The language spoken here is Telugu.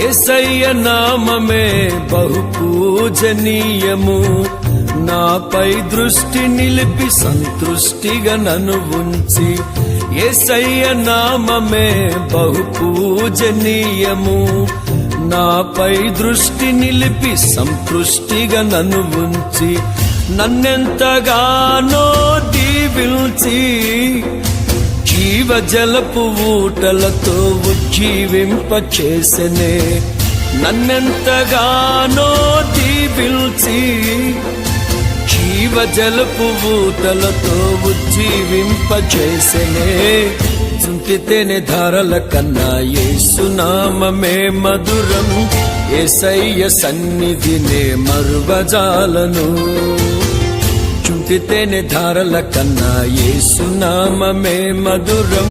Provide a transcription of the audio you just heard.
ఎసయ్య నామమే బహు పూజనీయము నాపై దృష్టి నిలిపి సంతృష్టిగా నన్ను ఉంచి ఎసయ్య నామమే బహు పూజనీయము నాపై దృష్టి నిలిపి సంతృష్టిగా నన్ను ఉంచి నన్నెంతగానో దీవిల్చి జీవజలపు ఊటలతో ఉజ్జీవింప చేసనే. నన్నెంతగానో దీవిల్చి జీవజలపు ఊటలతో ఉజ్జీవింప చేసనే. చుంటితేనే ధారల కన్నా ఏసునామమే మధురం. ఏసయ్య సన్నిధినే మరువజాలను. చుంటితేనే ధారల కన్నా ఏసునామమే మధురం.